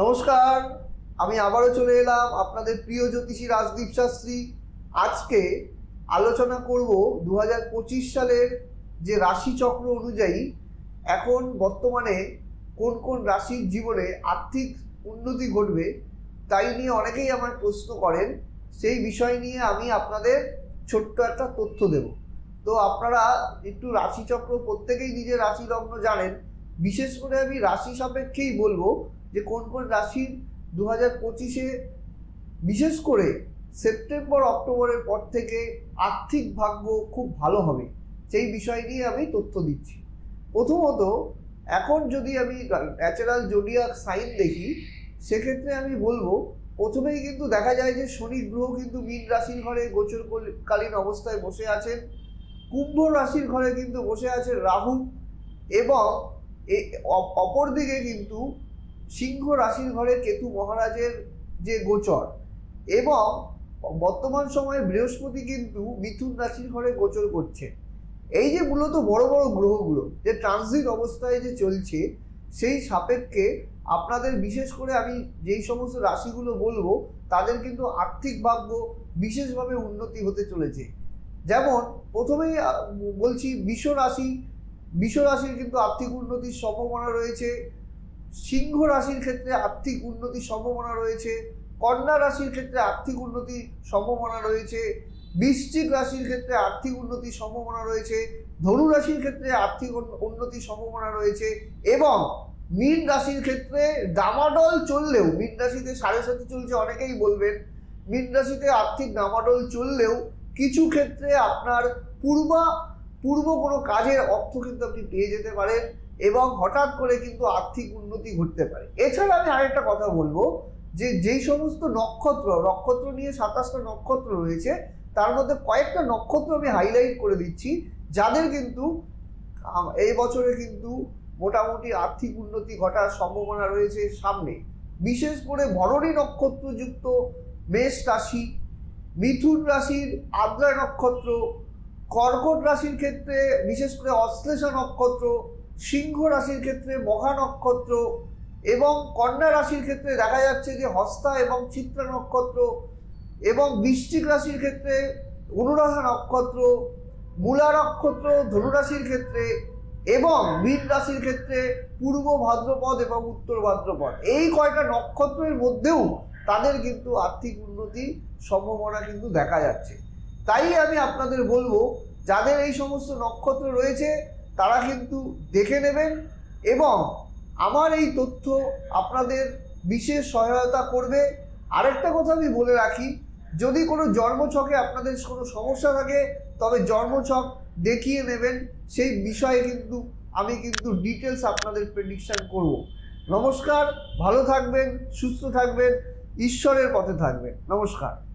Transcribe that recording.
নমস্কার, আমি আবারও চলে এলাম আপনাদের প্রিয় জ্যোতিষী রাজদীপ শাস্ত্রী। আজকে আলোচনা করব দু পঁচিশ সালের যে রাশিচক্র অনুযায়ী এখন বর্তমানে কোন কোন রাশির জীবনে আর্থিক উন্নতি ঘটবে তাই নিয়ে অনেকেই আমার প্রশ্ন করেন। সেই বিষয় নিয়ে আমি আপনাদের ছোট্ট একটা তথ্য দেব। তো আপনারা একটু রাশিচক্র প্রত্যেকেই নিজের রাশি লগ্ন জানেন। বিশেষ করে আমি রাশি সাপেক্ষেই বলব যে কোন কোন রাশির দু হাজার পঁচিশে, বিশেষ করে সেপ্টেম্বর, অক্টোবরের পর থেকে আর্থিক ভাগ্য খুব ভালো হবে। সেই বিষয় নিয়ে আমি তথ্য দিচ্ছি। প্রথমত, এখন যদি আমি ন্যাচারাল জোডিয়াক সাইন দেখি, সেক্ষেত্রে আমি বলব, প্রথমেই কিন্তু দেখা যায় যে শনি গ্রহ কিন্তু মীন রাশির ঘরে গোচরকালীন অবস্থায় বসে আছেন। কুম্ভ রাশির ঘরে কিন্তু বসে আছে রাহু এবং অপরদিকে কিন্তু সিংহ রাশির ঘরে কেতু মহারাজের যে গোচর এবং বর্তমান সময়ে বৃহস্পতি কিন্তু মিথুন রাশির ঘরে গোচর করছে। এই যে মূলত বড় বড় গ্রহগুলো, যে ট্রানজিট অবস্থায় যে চলছে, সেই সাপেক্ষে আপনাদের বিশেষ করে আমি যেই সমস্ত রাশিগুলো বলব, তাদের কিন্তু আর্থিক ভাগ্য বিশেষভাবে উন্নতি হতে চলেছে। যেমন, প্রথমেই বলছি, বিষ রাশি, বিষ রাশির কিন্তু আর্থিক উন্নতির সম্ভাবনা রয়েছে। সিংহ রাশির ক্ষেত্রে আর্থিক উন্নতির সম্ভাবনা রয়েছে, কন্যা রাশির ক্ষেত্রে আর্থিক উন্নতির সম্ভাবনা রয়েছে, বৃশ্চিক রাশির ক্ষেত্রে আর্থিক উন্নতির সম্ভাবনা রয়েছে, ধনু রাশির ক্ষেত্রে আর্থিক উন্নতির সম্ভাবনা রয়েছে এবং মীন রাশির ক্ষেত্রে ডামাডল চললেও, মীন রাশিতে সাড়ে সাথে চলছে অনেকেই বলবেন, মীন রাশিতে আর্থিক ডামাডল চললেও কিছু ক্ষেত্রে আপনার পূর্বা, পূর্ব কোনো কাজের অর্থ কিন্তু আপনি পেয়ে যেতে পারেন। এবং হঠাৎ করে কিন্তু আর্থিক উন্নতি ঘটতে পারে। এছাড়া আমি আরেকটা কথা বলব যে, যেই সমস্ত নক্ষত্র নক্ষত্র নিয়ে সাতাশটা নক্ষত্র রয়েছে, তার মধ্যে কয়েকটা নক্ষত্র আমি হাইলাইট করে দিচ্ছি, যাদের কিন্তু এই বছরে কিন্তু মোটামুটি আর্থিক উন্নতি ঘটার সম্ভাবনা রয়েছে সামনে। বিশেষ করে ভরণী নক্ষত্রযুক্ত মেষ রাশি, মিথুন রাশির আদ্রা নক্ষত্র, কর্কট রাশির ক্ষেত্রে বিশেষ করে অশ্লেষা নক্ষত্র সিংহ রাশির ক্ষেত্রে মহা নক্ষত্র এবং কন্যা রাশির ক্ষেত্রে দেখা যাচ্ছে যে হস্তা এবং চিত্রা নক্ষত্র এবং বৃশ্চিক রাশির ক্ষেত্রে অনুরাধা নক্ষত্র, মূলা নক্ষত্র ধনুরাশির ক্ষেত্রে এবং মীন রাশির ক্ষেত্রে পূর্ব ভাদ্রপদ এবং উত্তর ভাদ্রপদ। এই কয়টা নক্ষত্রের মধ্যেও তাদের কিন্তু আর্থিক উন্নতি সম্ভাবনা কিন্তু দেখা যাচ্ছে। তাই আমি আপনাদের বলব, যাদের এই সমস্ত নক্ষত্র রয়েছে তারা কিন্তু দেখে নেবেন এবং আমার এই তথ্য আপনাদের বিশেষ সহায়তা করবে। আরেকটা কথা আমি বলে রাখি, যদি কোনো জন্মছকে আপনাদের কোনো সমস্যা থাকে, তবে জন্মছক দেখিয়ে নেবেন। সেই বিষয়ে কিন্তু আমি কিন্তু ডিটেলস আপনাদের প্রেডিকশন করব। নমস্কার, ভালো থাকবেন, সুস্থ থাকবেন, ঈশ্বরের পথে থাকবেন। নমস্কার।